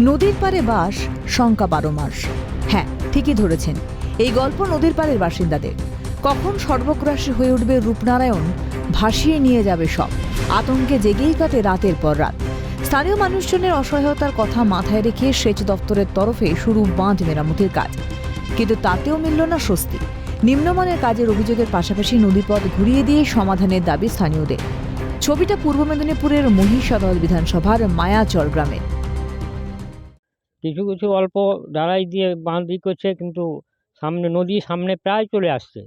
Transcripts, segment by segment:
নদীর পারে বাস, শঙ্কা বারো মাস। হ্যাঁ ঠিকই ধরেছেন। এই গল্প নদীর পাড়ের বাসিন্দাদের। কখন সর্বগ্রাসী হয়ে উঠবে রূপনারায়ণ, ভাসিয়ে নিয়ে যাবে সব। আতঙ্কে জেগেই কাটে রাতের পর রাত। স্থানীয় মানুষজনের অসহায়তার কথা মাথায় রেখে সেচ দপ্তরের তরফে শুরু বাঁধ মেরামতির কাজ। কিন্তু তাতেও মিলল না স্বস্তি। নিম্নমানের কাজের অভিযোগের পাশাপাশি নদীপথ ঘুরিয়ে দিয়ে সমাধানের দাবি স্থানীয়দের। ছবিটা পূর্ব মেদিনীপুরের মহিষাদল বিধানসভার মায়াচর গ্রামে। কিছু কিছু অল্প দাঁড়াই দিয়ে বাঁধ ই করছে, কিন্তু সামনে, নদী সামনে প্রায় চলে আসছে।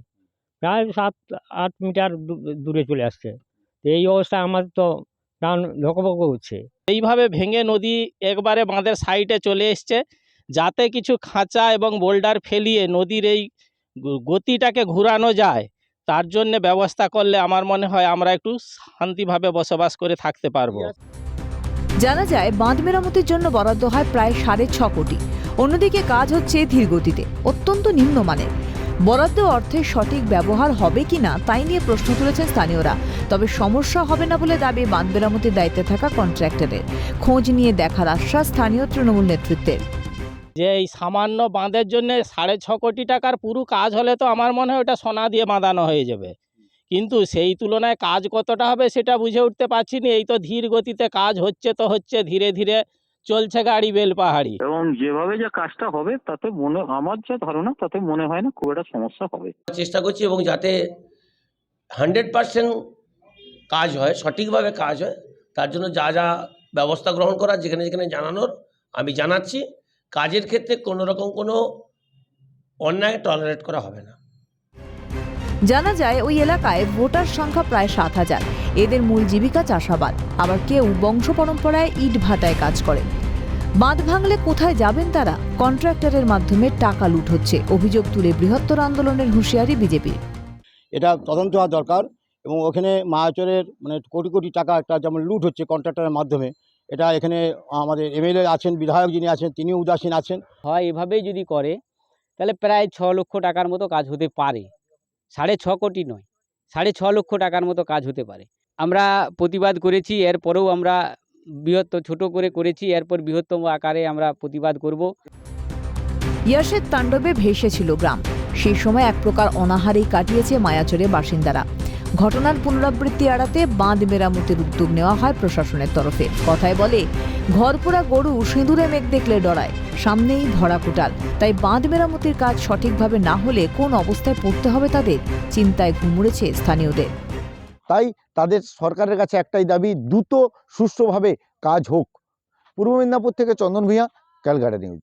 প্রায় সাত, আট মিটার দূরে চলে আসছে। এই অবস্থায় আমার তো প্রাণ ধকবক হচ্ছে। এইভাবে ভেঙে নদী একবারে বাঁধের সাইডে চলে এসছে, যাতে কিছু খাঁচা এবং বোল্ডার ফেলিয়ে নদীর এই গতিটাকে ঘোরানো যায়। তার জন্য ব্যবস্থা করলে আমার মনে হয় আমরা একটু শান্তিভাবে বসবাস করে থাকতে পারব। জানা যায়, বাঁধ মেরামতির জন্য বরাদ্দ হয় প্রায় সাড়ে ছ কোটি। অন্যদিকে কাজ হচ্ছে ধীর গতিতে অত্যন্ত নিম্নমানের। বরাদ্দ অর্থের সঠিক ব্যবহার হবে কি না, তাই নিয়ে প্রশ্ন তুলেছেন স্থানীয়রা। তবে সমস্যা হবে না বলে দাবি বাঁধ মেরামতির দায়িত্বে থাকা কন্ট্রাক্টরের খোঁজ নিয়ে দেখার আশ্বাস স্থানীয় তৃণমূল নেতৃত্বের। যে এই সামান্য বাঁধের জন্য সাড়ে ছ কোটি টাকার পুরো কাজ হলে তো আমার মনে হয় ওটা সোনা দিয়ে বাঁধানো হয়ে যাবে। কিন্তু সেই তুলনায় কাজ কতটা হবে সেটা বুঝে উঠতে পারছি না। এই তো ধীর গতিতে কাজ হচ্ছে তো হচ্ছে ধীরে ধীরে চলছে গাড়ি বেল পাহাড়ি এবং যেভাবে যে কাজটা হবে তাতে মনে আমার যা ধারণা তাতে মনে হয় না খুব একটা সমস্যা হবে। চেষ্টা করছি এবং যাতে হান্ড্রেড পার্সেন্ট কাজ হয় সঠিকভাবে কাজ হয় তার জন্য যা যা ব্যবস্থা গ্রহণ করার যেখানে যেখানে জানানোর আমি জানাচ্ছি। কাজের ক্ষেত্রে কোনো রকম কোনো অন্যায় টলারেট করা হবে না। জানা যায় ওই এলাকায় ভোটার সংখ্যা প্রায় সাত হাজার। এদের মূল জীবিকা চাষাবাদ। আবার কেউ বংশ পরম্পরায় ইট ভাটায় কাজ করে। বাঁধ ভাঙলে কোথায় যাবেন তারা? কন্ট্রাক্টরের মাধ্যমে টাকা লুট হচ্ছে। অভিযোগ তুলে বৃহত্তর আন্দোলনের হুঁশিয়ারি বিজেপির। এটা তদন্ত হওয়া দরকার এবং ওখানে মায়াচরের মানে কোটি কোটি টাকা একটা যেমন লুট হচ্ছে কন্ট্রাক্টরের মাধ্যমে এটা এখানে আমাদের এমএলএ আছেন বিধায়ক যিনি আছেন তিনিও উদাসীন আছেন। হয় এভাবেই যদি করে তাহলে প্রায় ছ লক্ষ টাকার মতো কাজ হতে পারে। সাড়ে ছ কোটি নয়, সাড়ে ছ লক্ষ টাকার মতো কাজ হতে পারে। আমরা প্রতিবাদ করেছি, এরপরেও আমরা বৃহত্তর ছোট করে করেছি, এরপর বৃহত্তম আকারে আমরা প্রতিবাদ করব। ইয়াসের তাণ্ডবে ভেসেছিল গ্রাম। সেই সময় এক প্রকার অনাহারেই কাটিয়েছে মায়াচরে বাসিন্দারা। ঘটনার পুনরাবৃত্তি এড়াতে বাঁধ মেরামতির উদ্যোগ নেওয়া হয় প্রশাসনের তরফে। কথায় বলে, ঘরপোড়া গরু সিঁদুরে মেঘ দেখলে ডরায়। সামনেই ধরা কোটাল। তাই বাঁধ মেরামতির কাজ সঠিকভাবে না হলে কোন অবস্থায় পড়তে হবে তাদের? চিন্তায় ঘুমুড়েছে স্থানীয়দের। তাই তাদের সরকারের কাছে একটাই দাবি, দ্রুত সুষ্ঠুভাবে কাজ হোক। পূর্ব মেদিনীপুর থেকে চন্দন ভূঁইয়া, ক্যালকাটা নিউজ।